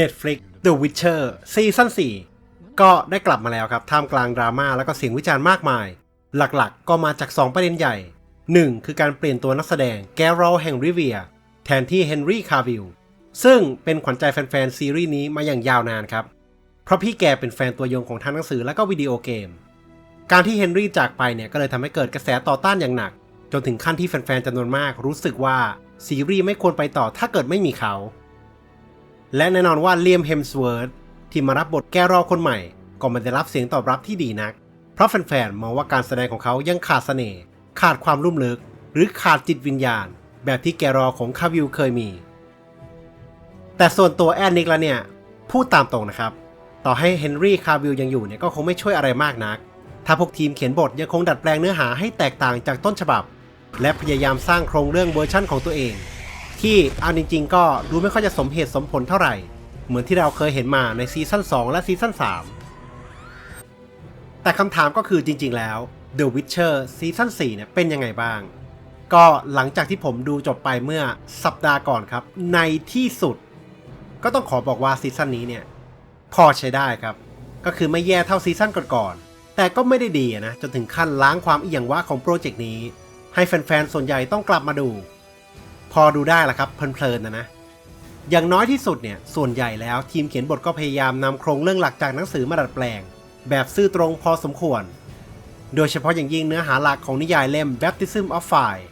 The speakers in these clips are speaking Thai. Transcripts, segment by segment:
Netflix The Witcher ซีซั่น4ก็ได้กลับมาแล้วครับ ท่ามกลางดราม่าแล้วก็เสียงวิจารณ์มากมาย หลักๆ ก็มาจาก 2 ประเด็นใหญ่ 1. คือการเปลี่ยนตัวนักแสดงแกรอลแห่งริเวียแทนที่เฮนรี่คาวิลซึ่งเป็นขวัญใจแฟนๆ ซีรีส์นี้มาอย่างยาวนานครับ เพราะพี่แกเป็นแฟนตัวยงของทั้งหนังสือและก็วิดีโอเกม การที่เฮนรี่จากไปเนี่ยก็เลยทำให้เกิดกระแสต่อต้านอย่างหนัก จนถึงขั้นที่แฟนๆจำนวนมากรู้สึกว่าซีรีส์ไม่ควรไปต่อถ้าเกิดไม่มีเขา และแน่นอนว่าเลียมเฮมสเวิร์ดที่มารับบทแกรอคนใหม่ ก็ไม่ได้รับเสียงตอบรับที่ดีนัก เพราะแฟนๆมองว่าการแสดงของเขายังขาดเสน่ห์ขาดความลุ่มลึก หรือขาดจิตวิญญาณ แบบที่แกรอของคาวิลเคยมี แต่ส่วนตัวแอนนิกแล้วเนี่ยพูดตามตรงนะครับ ต่อให้เฮนรี่คาวิลยังอยู่เนี่ยก็คงไม่ช่วยอะไรมากนัก ถ้าพวกทีมเขียนบทยังคงดัดแปลงเนื้อหาให้แตกต่างจากต้นฉบับ และพยายามสร้างโครงเรื่องเวอร์ชั่นของตัวเอง ที่เอาจริง ๆ ก็ดูไม่ค่อยจะสมเหตุสมผลเท่าไหร่ เหมือนที่เราเคยเห็นมาในซีซั่น2 และซีซั่น3 แต่คำถามก็คือจริง ๆ แล้ว The Witcher ซีซั่น4เนี่ยเป็นยังไงบ้าง ก็หลังจากที่ผมดูจบไปเมื่อสัปดาห์ก่อนครับ ในที่สุด ก็ต้องขอบอกว่าซีซั่นนี้เนี่ยพอใช้ได้ครับ ก็คือไม่แย่เท่าซีซั่นก่อนๆแต่ก็ไม่ได้ดีนะจนถึงขั้นล้างความอีหยังว่าของโปรเจกต์นี้ ให้แฟนๆส่วนใหญ่ต้องกลับมาดู อดูได้ละครับเพลินๆนะนะ อย่างน้อยที่สุดเนี่ยส่วนใหญ่แล้วทีมเขียนบทก็พยายามนำโครงเรื่องหลักจากหนังสือมาดัดแปลง แบบซื่อตรงพอสมควร โดยเฉพาะอย่างยิ่งเนื้อหาหลักของนิยายเล่ม Baptism of Fire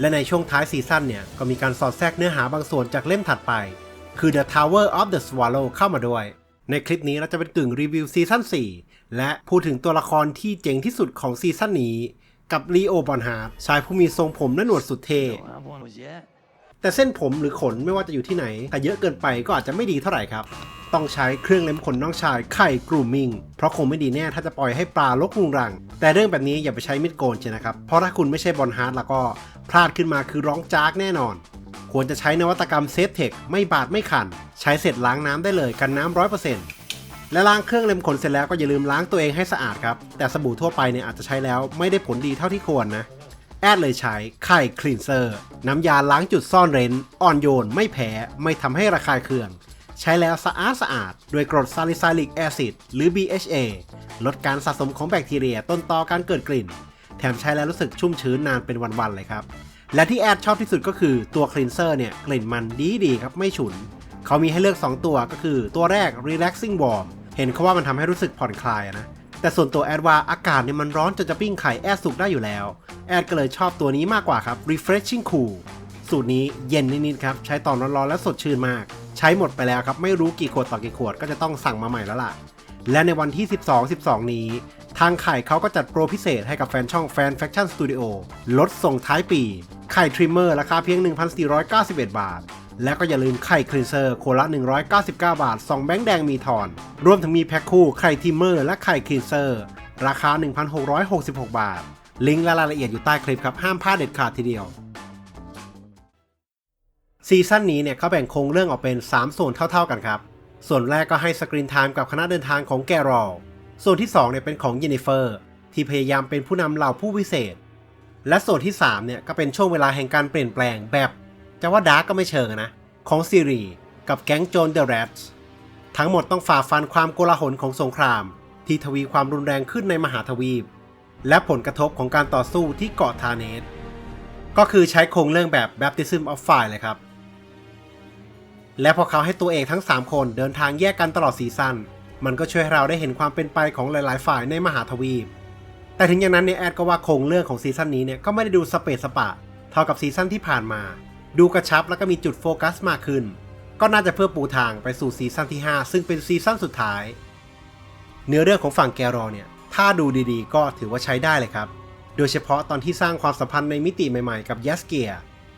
และในช่วงท้ายซีซั่นเนี่ยก็มีการสอดแทรกเนื้อหาบางส่วนจากเล่มถัดไป คือ The Tower of the Swallow เข้ามาด้วย ในคลิปนี้เราจะเป็นกึ่งรีวิวซีซั่น4 และพูดถึงตัวละครที่เจ๋งที่สุดของซีซั่นนี้ กับลีโอบอนฮาร์ชายผู้มีทรงผมและหนวดสุดเท่ แต่เส้นผมหรือขนไม่ว่าจะอยู่ที่ไหนแต่เยอะเกินไปก็อาจจะไม่ดีเท่าไหร่ครับ ต้องใช้เครื่องเล็มขนน้องชายไข่กรูมิงเพราะคงไม่ดีแน่ถ้าจะปล่อยให้ปลาลกรุงรัง แต่เรื่องแบบนี้อย่าไปใช้มิดโกนเชนะครับ เพราะถ้าคุณไม่ใช่บอลฮาร์ดแล้วก็พลาดขึ้นมาคือร้องจากแน่นอน ควรจะใช้นวัตกรรมเซฟเทคไม่บาดไม่ขัน ใช้เสร็จล้างน้ำได้เลยกันน้ำร้อยเปอร์เซ็นต์และล้างเครื่องเล็มขนเสร็จแล้วก็อย่าลืมล้างตัวเองให้สะอาดครับแต่สบู่ทั่วไปเนี่ยอาจจะใช้แล้วไม่ได้ผลดีเท่าที่ควรนะ อดเลยใช้ไข่คลีนเซอร์ น้ำยาล้างจุดซ่อนเร้น อ่อนโยนไม่แพ้ ไม่ทำให้ระคายเคือง ใช้แล้วสะอาดสะอาด ด้วยกรดซาลิซาลิกแอซิดหรือ BHA ลดการสะสมของแบคทีเรียต้นตอการเกิดกลิ่น แถมใช้แล้วรู้สึกชุ่มชื้นนานเป็นวัน ๆ เลยครับ และที่แอดชอบที่สุดก็คือตัวคลีนเซอร์เนี่ยกลิ่นมันดีดีๆครับไม่ฉุน เขามีให้เลือก 2 ตัวก็คือตัวแรก relaxing warm เห็นเขาว่ามันทำให้รู้สึกผ่อนคลายนะ แต่ส่วนตัวแอดว่าอากาศเนี่ยมันร้อนจนจะปิ้งไข่แอดสุกได้อยู่แล้ว แอดก็เลยชอบตัวนี้มากกว่าครับ refreshing cool สูตรนี้เย็นนิดๆครับ ใช้ตอนร้อนๆและสดชื่นมาก ใช้หมดไปแล้วครับ ไม่รู้กี่ขวดต่อกี่ขวดก็จะต้องสั่งมาใหม่แล้วล่ะ และในวันที่ 12 12 นี้ ทางไข่เขาก็จัดโปรพิเศษให้กับแฟนช่อง Fan Faction Studio ลดส่งท้ายปี ไข่ทริมเมอร์ราคาเพียง 1,491 บาท และก็อย่าลืมไข่คลีนเซอร์โคละ 199 บาท 2 แบงค์แดงมีทอน รวมถึงมีแพ็คคู่ไข่ทิมเมอร์และไข่คลีนเซอร์ ราคา 1,666 บาท ลิงก์และรายละเอียดอยู่ใต้คลิปครับ ห้ามพลาดเด็ดขาดทีเดียว ซีซั่นนี้เนี่ยเขาแบ่งโครงเรื่องออกเป็น 3 ส่วนเท่าๆกันครับ ส่วนแรกก็ให้สกรีนไทม์กับคณะเดินทางของแกรอลส่วนที่2เนี่ยเป็นของเยนนิเฟอร์ ที่พยายามเป็นผู้นำเหล่าผู้วิเศษ และส่วนที่3เนี่ยก็เป็นช่วงเวลาแห่งการเปลี่ยนแปลงแบบ จะว่าดาร์กก็ไม่เชิงนะ ของซีรีส์กับแก๊งโจนเดอะแรดทั้งหมดต้องฝ่าฟันความโกลาหลของสงคราม ที่ทวีความรุนแรงขึ้นในมหาทวีป และผลกระทบของการต่อสู้ที่เกาะทาเนสก็คือใช้โครงเรื่องแบบ Baptism of Fire เลยครับ และพอเขาให้ตัวเอกทั้ง 3 คนเดินทางแยกกันตลอดซีซั่นมันก็ช่วยเราได้เห็นความเป็นไปของหลาย ๆ ฝ่ายในมหาทวีป แต่ถึงอย่างนั้นเนี่ยแอดก็ว่าโครงเรื่องของซีซั่นนี้เนี่ยก็ไม่ได้ดูสเปซสปะ เท่ากับซีซั่นที่ผ่านมา ดูกระชับแล้วก็มีจุดโฟกัสมากขึ้น ก็น่าจะเพื่อปูทางไปสู่ซีซั่นที่ 5 ซึ่งเป็นซีซั่นสุดท้าย เนื้อเรื่องของฝั่งแกรอเนี่ย ถ้าดูดีๆ ก็ถือว่าใช้ได้เลยครับ โดยเฉพาะตอนที่สร้างความสัมพันธ์ในมิติใหม่ๆ กับยัสเกีย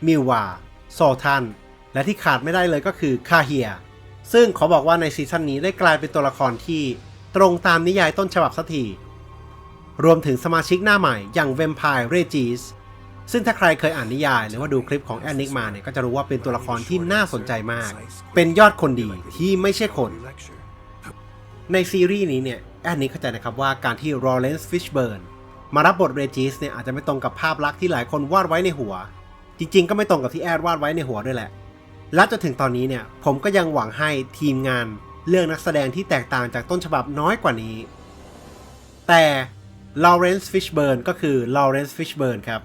มิววาโซทัน และที่ขาดไม่ได้เลยก็คือคาเฮีย ซึ่งขอบอกว่าในซีซั่นนี้ได้กลายเป็นตัวละครที่ตรงตามนิยายต้นฉบับสักทีรวมถึงสมาชิกหน้าใหม่อย่างเวมไพร์เรจิส ซึ่งถ้าใครเคยอ่านนิยาย หรือว่าดูคลิปของแอนนิกมาเนี่ยก็จะรู้ว่าเป็นตัวละครที่น่าสนใจมาก เป็นยอดคนดีที่ไม่ใช่คน ในซีรีส์นี้เนี่ยแอนนิกเข้าใจนะครับว่าการที่รอเรนซ์ฟิชเบิร์นมารับบทเรจิสเนี่ยอาจจะไม่ตรงกับภาพลักษณ์ที่หลายคนวาดไว้ในหัว จริง ๆ ก็ไม่ตรงกับที่แอดวาดไว้ในหัวด้วยแหละ และจนถึงตอนนี้เนี่ยผมก็ยังหวังให้ทีมงานเลือกนักแสดงที่แตกต่างจากต้นฉบับน้อยกว่านี้ แต่ลอเรนซ์ฟิชเบิร์นก็คือลอเรนซ์ฟิชเบิร์นครับ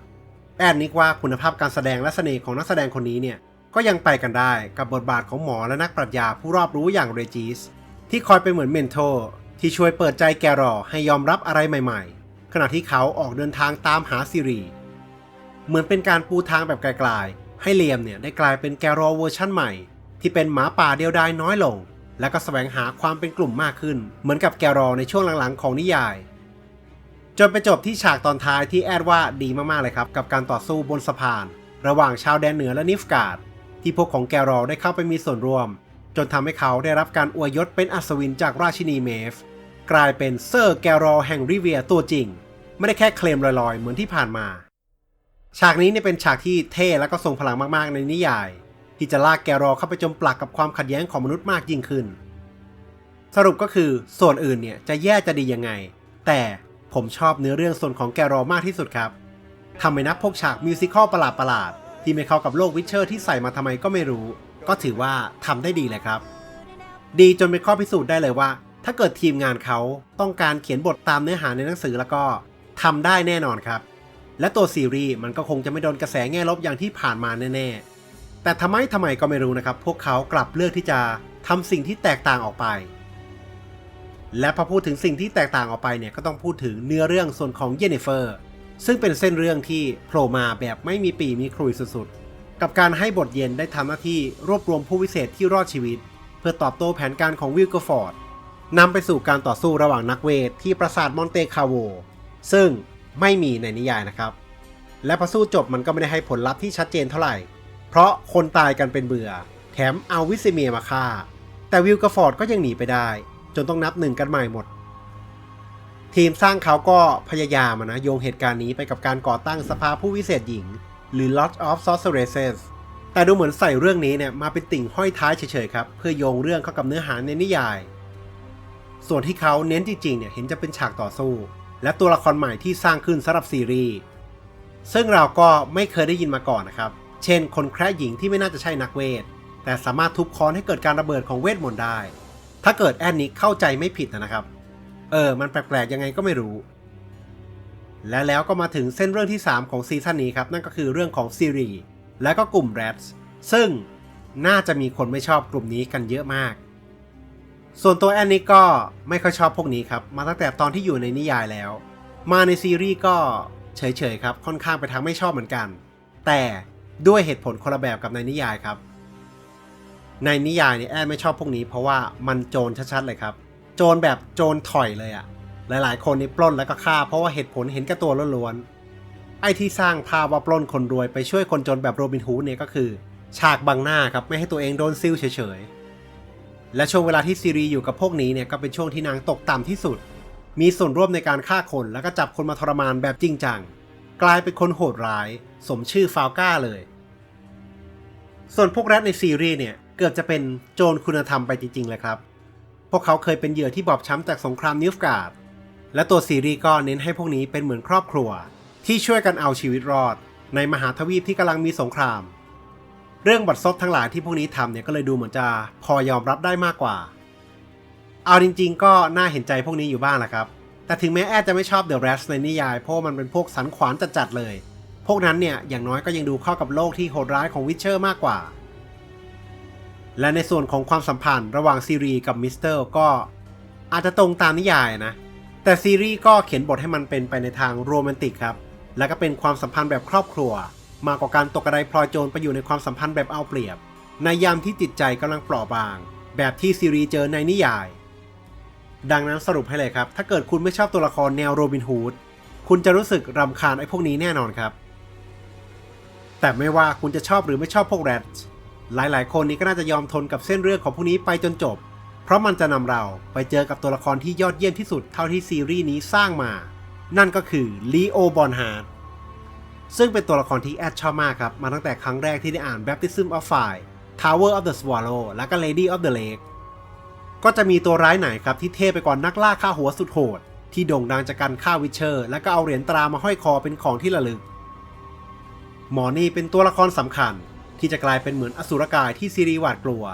แอดนิกว่าคุณภาพการแสดงและเสน่ห์ของนักแสดงคนนี้เนี่ย ก็ยังไปกันได้กับบทบาทของหมอและนักปรัชญาผู้รอบรู้อย่างเรจิสที่คอยเป็นเหมือนเมนโทร์ที่ช่วยเปิดใจแกรอให้ยอมรับอะไรใหม่ๆ ขณะที่เขาออกเดินทางตามหาซิรีเหมือนเป็นการปูทางแบบไกลๆ ให้เลียมเนี่ยได้กลายเป็นแกรอเวอร์ชั่นใหม่ ที่เป็นหมาป่าเดียวดายน้อยลง และก็แสวงหาความเป็นกลุ่มมากขึ้น เหมือนกับแกรอในช่วงหลังๆ ของนิยาย จนไปจบที่ฉากตอนท้ายที่แอดว่าดีมากๆเลยครับ กับการต่อสู้บนสะพาน ระหว่างชาวแดนเหนือและนิฟกาดที่พวกของแกรอได้เข้าไปมีส่วนร่วม จนทำให้เขาได้รับการอวยยศเป็นอัศวินจากราชินีเมฟ กลายเป็นเซอร์แกรอแห่งริเวียตัวจริง ไม่ได้แค่เคลมลอยๆ เหมือนที่ผ่านมา ฉากนี้เนี่ยเป็นฉากที่เท่และก็ทรงพลังมากๆในนิยาย ที่จะลากแกรอเข้าไปจมปลักกับความขัดแย้งของมนุษย์มากยิ่งขึ้น สรุปก็คือส่วนอื่นเนี่ยจะแย่จะดียังไง แต่ ผมชอบเนื้อเรื่องส่วนของแกรอมากที่สุดครับทำไมนับพวกฉากมิวสิควลประหลาดๆที่ไม่เข้ากับโลกวิเชอร์ที่ใส่มาทำไมก็ไม่รู้ ก็ถือว่าทำได้ดีเลยครับ ดีจนเป็นข้อพิสูจน์ได้เลยว่า ถ้าเกิดทีมงานเขาต้องการเขียนบทตามเนื้อหาในหนังสือแล้วก็ทำได้แน่นอนครับ และตัวซีรีส์มันก็คงจะไม่โดนกระแสแง่ลบอย่างที่ผ่านมาแน่ๆแต่ทำไมทำไมก็ไม่รู้นะครับ พวกเขากลับเลือกที่จะทำสิ่งที่แตกต่างออกไป และพอพูดถึงสิ่งที่แตกต่างออกไปเนี่ยก็ต้องพูดถึงเนื้อเรื่องส่วนของเยนนิเฟอร์ ซึ่งเป็นเส้นเรื่องที่โผล่มาแบบไม่มีปีมีครุยสุดๆ กับการให้บทเย็นได้ทำหน้าที่รวบรวมผู้วิเศษที่รอดชีวิต เพื่อตอบโต้แผนการของวิลเกอร์ฟอร์ดนำไปสู่การต่อสู้ระหว่างนักเวทที่ปราสาทมอนเตคาโว ซึ่งไม่มีในนิยายนะครับ และพอสู้จบมันก็ไม่ได้ให้ผลลัพธ์ที่ชัดเจนเท่าไหร่ เพราะคนตายกันเป็นเบื่อ แถมเอาวิสเมียมาฆ่า แต่วิลกฟอร์ดก็ยังหนีไปได้ จนต้องนับหนึ่งกันใหม่หมด ทีมสร้างเขาก็พยายามนะโยงเหตุการณ์นี้ไปกับการก่อตั้งสภาผู้วิเศษหญิง หรือ Lot of Sorceresses แต่ดูเหมือนใส่เรื่องนี้เนี่ยมาเป็นติ่งห้อยท้ายเฉยๆครับเพื่อโยงเรื่องเข้ากับเนื้อหาในนิยาย ส่วนที่เขาเน้นจริงๆเนี่ยเห็นจะเป็นฉากต่อสู้ และตัวละครใหม่ที่สร้างขึ้นสำหรับซีรีส์ซึ่งเราก็ไม่เคยได้ยินมาก่อนนะครับ เช่น คนแคร์หญิงที่ไม่น่าจะใช่นักเวท แต่สามารถทุบค้อนให้เกิดการระเบิดของเวทมนต์ได้ ถ้าเกิดแอนนิกเข้าใจไม่ผิดนะครับ เออ มันแปลกๆยังไงก็ไม่รู้ และแล้วก็มาถึงเส้นเรื่องที่ 3 ของซีซั่นนี้ครับ นั่นก็คือเรื่องของซีรีส์และก็กลุ่มแรดส์ซึ่งน่าจะมีคนไม่ชอบกลุ่มนี้กันเยอะมาก ส่วนตัวแอนนิกก็ไม่ค่อยชอบพวกนี้ครับ มาตั้งแต่ตอนที่อยู่ในนิยายแล้ว มาในซีรีส์ก็เฉยๆครับ ค่อนข้างไปทางไม่ชอบเหมือนกัน แต่ด้วยเหตุผลคนละแบบกับในนิยายครับ ในนิยายเนี่ยแอนไม่ชอบพวกนี้เพราะว่ามันโจรชัดๆเลยครับ โจรแบบโจรถอยเลยอะหลายๆ คนนี่ปล้นแล้วก็ฆ่าเพราะว่าเหตุผลเห็นแก่ตัวล้วนๆ ไอ้ที่สร้างภาพว่าปล้นคนรวยไปช่วยคนจนแบบโรบินฮูดเนี่ยก็คือ ฉากบังหน้าครับไม่ให้ตัวเองโดนซิลเฉยๆ และช่วงเวลาที่ซีรีอยู่กับพวกนี้เนี่ยก็เป็นช่วงที่นางตกต่ำที่สุด มีส่วนร่วมในการฆ่าคนแล้วก็จับคนมาทรมานแบบจริงจังกลายเป็นคนโหดร้าย สมชื่อฟาวก้าเลย ส่วนพวกแรดในซีรีส์เนี่ย เกือบจะเป็นโจรคุณธรรมไปจริงๆเลยครับ พวกเขาเคยเป็นเหยื่อที่บอบช้ำจากสงครามนิฟกาดและตัวซีรีส์ก็เน้นให้พวกนี้เป็นเหมือนครอบครัว ที่ช่วยกันเอาชีวิตรอด ในมหาทวีปที่กำลังมีสงคราม เรื่องบัตรซบทั้งหลายที่พวกนี้ทำเนี่ยก็เลยดูเหมือนจะพอยอมรับได้มากกว่า เอาจริง ๆ ก็น่าเห็นใจพวกนี้อยู่บ้างแหละครับ แต่ถึงแม้แอดจะไม่ชอบเดอะแรสในนิยายเพราะมันเป็นพวกสันขวานจัดๆเลย พวกนั้นเนี่ยอย่างน้อยก็ยังดูเข้ากับโลกที่โหดร้ายของวิเชอร์มากกว่า และในส่วนของความสัมพันธ์ระหว่างซีรีส์กับมิสเตอร์ก็อาจจะตรงตามนิยายนะ แต่ซีรีส์ก็เขียนบทให้มันเป็นไปในทางโรแมนติกครับ และก็เป็นความสัมพันธ์แบบครอบครัว มากกว่าการตกกระไดพลอยโจรไปอยู่ในความสัมพันธ์แบบเอาเปรียบ ในยามที่จิตใจกำลังเปราะบาง แบบที่ซีรีส์เจอในนิยาย ดังนั้นสรุปให้เลยครับ ถ้าเกิดคุณไม่ชอบตัวละครแนวโรบินฮูดคุณจะรู้สึกรำคาญไอ้พวกนี้แน่นอนครับ แต่ไม่ว่าคุณจะชอบหรือไม่ชอบพวกแรด หลายๆ คนนี้ก็น่าจะยอมทนกับเส้นเรื่องของพวกนี้ไปจนจบ เพราะมันจะนำเราไปเจอกับตัวละครที่ยอดเยี่ยมที่สุดเท่าที่ซีรีส์นี้สร้างมา นั่นก็คือลีโอบอนฮาร์ดซึ่งเป็นตัวละครที่แอดชอบมากครับ มาตั้งแต่ครั้งแรกที่ได้อ่าน Baptism of Fire Tower of the Swallow และก็ Lady of the Lake ก็จะมีตัวร้ายไหนครับที่เท่ไปกว่านักล่าฆ่าหัวสุดโหด ที่โด่งดังจากการฆ่าวิเชอร์ และก็เอาเหรียญตรามาห้อยคอเป็นของที่ระลึก หมอนี่เป็นตัวละครสำคัญ ที่จะกลายเป็นเหมือนอสุรกายที่ซีรีหวาดกลัว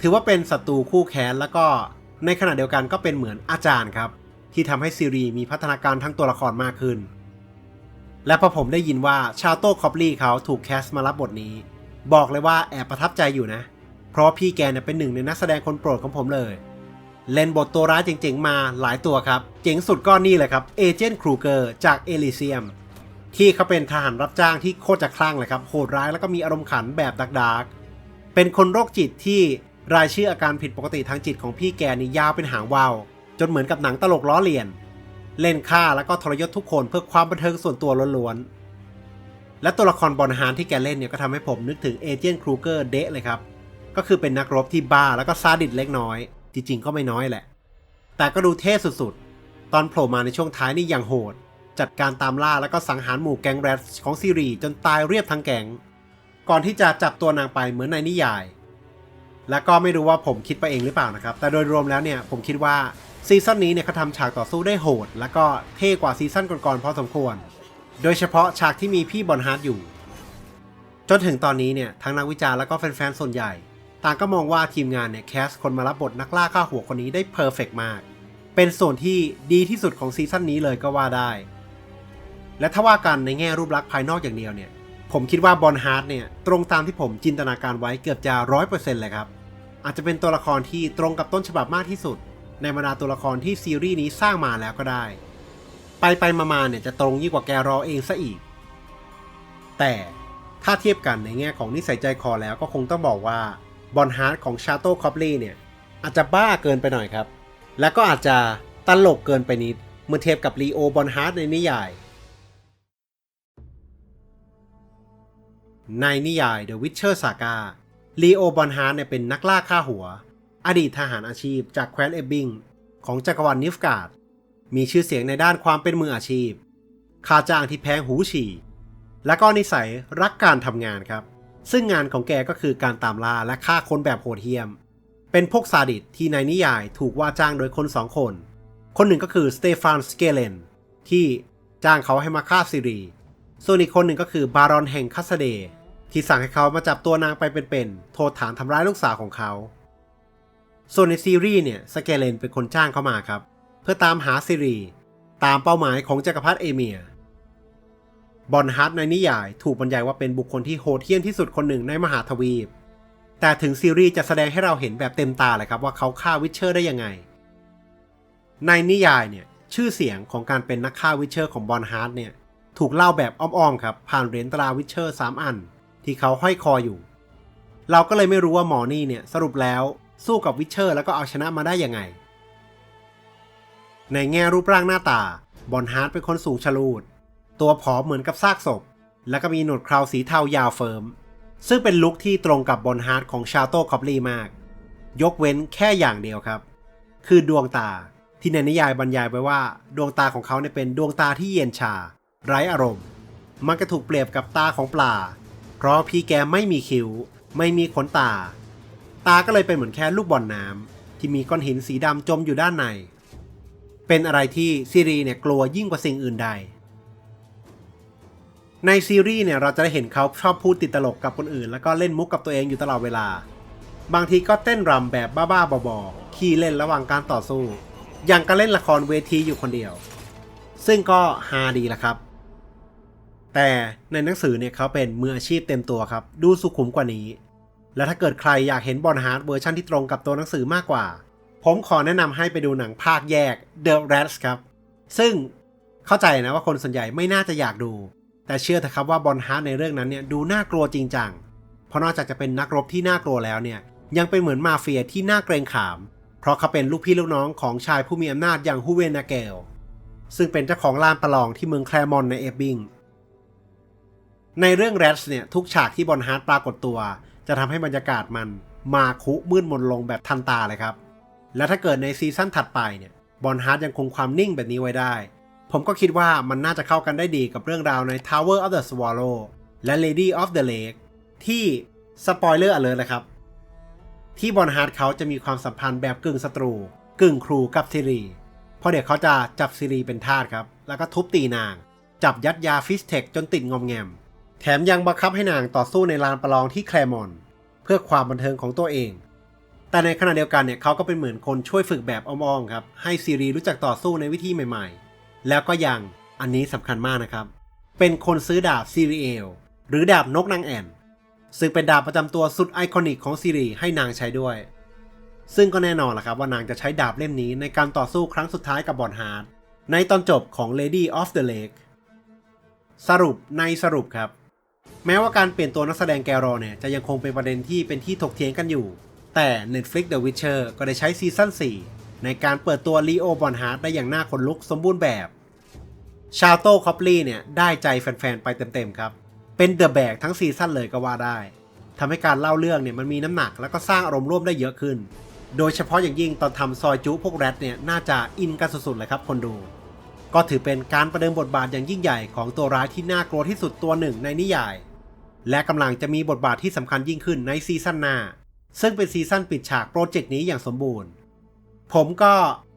ถือว่าเป็นศัตรูคู่แค้นแล้วก็ในขณะเดียวกันก็เป็นเหมือนอาจารย์ครับ ที่ทำให้ซีรีมีพัฒนาการทั้งตัวละครมากขึ้น และพอผมได้ยินว่าชาโต้คอปลี่เขาถูกแคสมารับบทนี้ บอกเลยว่าแอบประทับใจอยู่นะ เพราะพี่แกเนี่ยเป็นหนึ่งในนักแสดงคนโปรดของผมเลย เล่นบทตัวร้ายเจ๋งๆมาหลายตัวครับ เจ๋งสุดก็นี่เลยครับเอเจนต์ครูเกอร์จากเอลิเซียม ที่เขาเป็นทหารรับจ้างที่โคตรจะคลั่งเลยครับโหดร้ายแล้วก็มีอารมณ์ขันแบบดักดาร์กเป็นคนโรคจิตที่รายชื่ออาการผิดปกติทางจิตของพี่แกนี่ยาวเป็นหางวาว จนเหมือนกับหนังตลกล้อเลียน เล่นฆ่าแล้วก็ทรยศทุกคนเพื่อความบันเทิงส่วนตัวล้วนๆ และตัวละครบอลฮานที่แกเล่นเนี่ยก็ทำให้ผมนึกถึงเอเจนต์ครูเกอร์เดะเลยครับ ก็คือเป็นนักรบที่บ้าแล้วก็ซาดิสเล็กน้อย จริงๆก็ไม่น้อยแหละ แต่ก็ดูเท่สุดๆ ตอนโผล่มาในช่วงท้ายนี่อย่างโหด จัดการตามล่าแล้วก็สังหารหมู่แก๊งแรดของซีรีจนตายเรียบทั้งแก๊งก่อนที่จะจับตัวนางไปเหมือนในนิยาย และก็ไม่รู้ว่าผมคิดไปเองหรือเปล่านะครับ แต่โดยรวมแล้วเนี่ยผมคิดว่าซีซั่นนี้เนี่ยเขาทำฉากต่อสู้ได้โหด แล้วก็เท่กว่าซีซั่นก่อนๆพอสมควร โดยเฉพาะฉากที่มีพี่บอลฮาร์ดอยู่ จนถึงตอนนี้เนี่ยทั้งนักวิจารณ์แล้วก็แฟนๆส่วนใหญ่ ต่างก็มองว่าทีมงานเนี่ยแคสคนมารับบทนักล่าฆ่าหัวคนนี้ได้เพอร์เฟกมาก เป็นส่วนที่ดีที่สุดของซีซั่นนี้เลยก็ว่าได้ และถ้าว่ากันในแง่รูปลักษณ์ภายนอกอย่างเดียวเนี่ย ผมคิดว่าบอลฮาร์ดเนี่ยตรงตามที่ผมจินตนาการไว้เกือบจะร้อยเปอร์เซ็นต์เลยครับ อาจจะเป็นตัวละครที่ตรงกับต้นฉบับมากที่สุด ในบรรดาตัวละครที่ซีรีส์นี้สร้างมาแล้วก็ได้ ไปไปมาๆเนี่ยจะตรงยิ่งกว่าแกรอเองซะอีก แต่ถ้าเทียบกันในแง่ของนิสัยใจคอแล้วก็คงต้องบอกว่าบอลฮาร์ดของชาโต้คอปลีเนี่ยอาจจะบ้าเกินไปหน่อยครับ และก็อาจจะตลกเกินไปนิดเมื่อเทียบกับลีโอบอลฮาร์ดในนิยาย ในนิยาย The Witcher Saga ลีโอบอลฮาร์เนี่ยเป็นนักล่าฆ่าหัว อดีตทหารอาชีพจากแคว้นเอบบิงของจักรวรรดินิฟการ์ดมีชื่อเสียงในด้านความเป็นมืออาชีพค่าจ้างที่แพงหูฉี่ และก็นิสัยรักการทำงานครับ ซึ่งงานของแกก็คือการตามล่าและฆ่าคนแบบโหดเหี้ยม เป็นพวกซาดิสที่ในนิยายถูกว่าจ้างโดยคนสองคน คนหนึ่งก็คือสเตฟานสเกเลนที่จ้างเขาให้มาฆ่าซิรี ส่วนอีกคนหนึ่งก็คือบารอนแห่งคัสเด ที่สั่งให้เขามาจับตัวนางไปเป็นๆ โทษฐานทำร้ายลูกสาวของเขา ส่วนในซีรีส์เนี่ย สเกเลนเป็นคนจ้างเขามาครับ เพื่อตามหาซิรีตามเป้าหมายของจักรพรรดิเอเมีย บอลฮาร์ดในนิยายถูกบรรยายว่าเป็นบุคคลที่โหดเหี้ยมที่สุดคนหนึ่งในมหาทวีป แต่ถึงซีรีส์จะแสดงให้เราเห็นแบบเต็มตาเลยครับว่าเขาฆ่าวิเชอร์ได้ยังไง ในนิยายเนี่ยชื่อเสียงของการเป็นนักฆ่าวิเชอร์ของบอลฮาร์ดเนี่ยถูกเล่าแบบอ้อมๆครับผ่านเหรียญตราวิเชอร์3อัน ที่เขาห้อยคออยู่ เราก็เลยไม่รู้ว่าหมอนี่เนี่ยสรุปแล้วสู้กับวิเชอร์แล้วก็เอาชนะมาได้ยังไง ในแง่รูปร่างหน้าตา บอลฮาร์ดเป็นคนสูงชะลูด ตัวผอมเหมือนกับซากศพ แล้วก็มีหนวดเคราสีเทายาวเฟิร์ม ซึ่งเป็นลุคที่ตรงกับบอลฮาร์ดของชาโต้คอปลีมาก ยกเว้นแค่อย่างเดียวครับ คือดวงตาที่ในนิยายบรรยายไว้ว่า ดวงตาของเขาเนี่ยเป็นดวงตาที่เย็นชา ไร้อารมณ์ มันก็ถูกเปรียบกับตาของปลา เพราะพี่แกไม่มีคิ้ว ไม่มีขนตา ตาก็เลยเป็นเหมือนแค่ลูกบอลน้ำที่มีก้อนหินสีดำจมอยู่ด้านใน เป็นอะไรที่ซีรีเนี่ยกลัวยิ่งกว่าสิ่งอื่นใด ในซีรีส์เนี่ยเราจะได้เห็นเขาชอบพูดติดตลกกับคนอื่น แล้วก็เล่นมุกกับตัวเองอยู่ตลอดเวลา บางทีก็เต้นรำแบบบ้าๆบอๆขี้เล่นระหว่างการต่อสู้ อย่างการเล่นละครเวทีอยู่คนเดียว ซึ่งก็ฮาดีละครับ แต่ในหนังสือเนี่ยเขาเป็นมืออาชีพเต็มตัวครับ ดูสุขุมกว่านี้ และถ้าเกิดใครอยากเห็นบอลฮาร์ดเวอร์ชันที่ตรงกับตัวหนังสือมากกว่า ผมขอแนะนำให้ไปดูหนังภาคแยก The Rats ครับ ซึ่งเข้าใจนะว่าคนส่วนใหญ่ไม่น่าจะอยากดู แต่เชื่อเถอะครับว่าบอลฮาร์ดในเรื่องนั้นเนี่ยดูน่ากลัวจริงจังเพราะนอกจากจะเป็นนักรบที่น่ากลัวแล้วเนี่ยยังเป็นเหมือนมาเฟียที่น่าเกรงขาม เพราะเขาเป็นลูกพี่ลูกน้องของชายผู้มีอำนาจอย่างฮูเวนาเกลซึ่งเป็นเจ้าของลานประลองที่เมืองแคลมอนในเอฟบิง ในเรื่อง Rats เนี่ยทุกฉากที่บอลฮาร์ดปรากฏตัว จะทำให้บรรยากาศมันมาคุมืดมนลงแบบทันตาเลยครับ และถ้าเกิดในซีซั่นถัดไปเนี่ยบอลฮาร์ดยังคงความนิ่งแบบนี้ไว้ได้ ผมก็คิดว่ามันน่าจะเข้ากันได้ดีกับเรื่องราวใน Tower of the Swallow และ Lady of the Lake ที่สปอยเลอร์อเลยเลยครับ ที่บอลฮาร์ดเขาจะมีความสัมพันธ์แบบกึ่งศัตรู กึ่งครูกับซิรีเพราะเดี๋ยวเขาจะจับซิรีเป็นทาสครับ แล้วก็ทุบตีนาง จับยัดยาฟิสเทคจนติดงอมแงม แถมยังบังคับให้นางต่อสู้ในลานประลองที่แคลมอน เพื่อความบันเทิงของตัวเอง แต่ในขณะเดียวกันเนี่ยเขาก็เป็นเหมือนคนช่วยฝึกแบบอ้อมๆครับ ให้ซีรีรู้จักต่อสู้ในวิธีใหม่ๆ แล้วก็ยังอันนี้สำคัญมากนะครับ เป็นคนซื้อดาบซีรีเอลหรือดาบนกนางแอ่น ซึ่งเป็นดาบประจำตัวสุดไอคอนิกของซีรีให้นางใช้ด้วย ซึ่งก็แน่นอนแหละครับว่านางจะใช้ดาบเล่มนี้ในการต่อสู้ครั้งสุดท้ายกับบอนฮาร์ดในตอนจบของ Lady of the Lake สรุปในสรุปครับ แม้ว่าการเปลี่ยนตัวนักแสดงแกรอเนี่ยจะยังคงเป็นประเด็นที่เป็นที่ถกเถียงกันอยู่ แต่ Netflix The Witcher ก็ได้ใช้ซีซั่น4 ในการเปิดตัวลีโอบอนฮาร์ดได้อย่างน่าขนลุกสมบูรณ์แบบ ชาโต้คอปลีเนี่ยได้ใจแฟนๆ ไปเต็มๆครับ เป็นเดอะแบกทั้งซีซั่นเลยก็ว่าได้ทำให้การเล่าเรื่องเนี่ยมันมีน้ำหนักแล้วก็สร้างอารมณ์ร่วมได้เยอะขึ้น โดยเฉพาะอย่างยิ่งตอนทำซอยจุพวกแรดเนี่ยน่าจะอินกันสุดๆเลยครับคนดู ก็ถือเป็นการประเดิมบทบาทอย่างยิ่งใหญ่ของตัวร้ายที่น่ากลัวที่สุดตัวหนึ่งในนิยาย และกำลังจะมีบทบาทที่สำคัญยิ่งขึ้นในซีซั่นหน้า ซึ่งเป็นซีซั่นปิดฉากโปรเจกต์นี้อย่างสมบูรณ์ ผมก็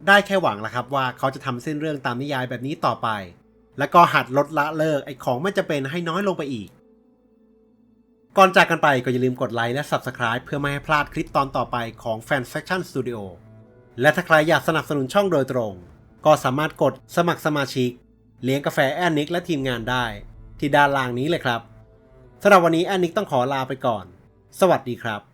ได้แค่หวังละครับว่าเขาจะทำเส้นเรื่องตามนิยายแบบนี้ต่อไป แล้วก็หัดลดละเลิกไอ้ของไม่จะเป็นให้น้อยลงไปอีก ก่อนจากกันไปก็อย่าลืมกดไลค์และ Subscribe เพื่อไม่ให้พลาดคลิปตอนต่อไปของ Fan Faction Studio และถ้าใครอยากสนับสนุนช่องโดยตรง ก็สามารถกดสมัครสมาชิก เลี้ยงกาแฟแอนนิกและทีมงานได้ ที่ด้านล่างนี้เลยครับสำหรับวันนี้แอนนิกต้องขอลาไปก่อน สวัสดีครับ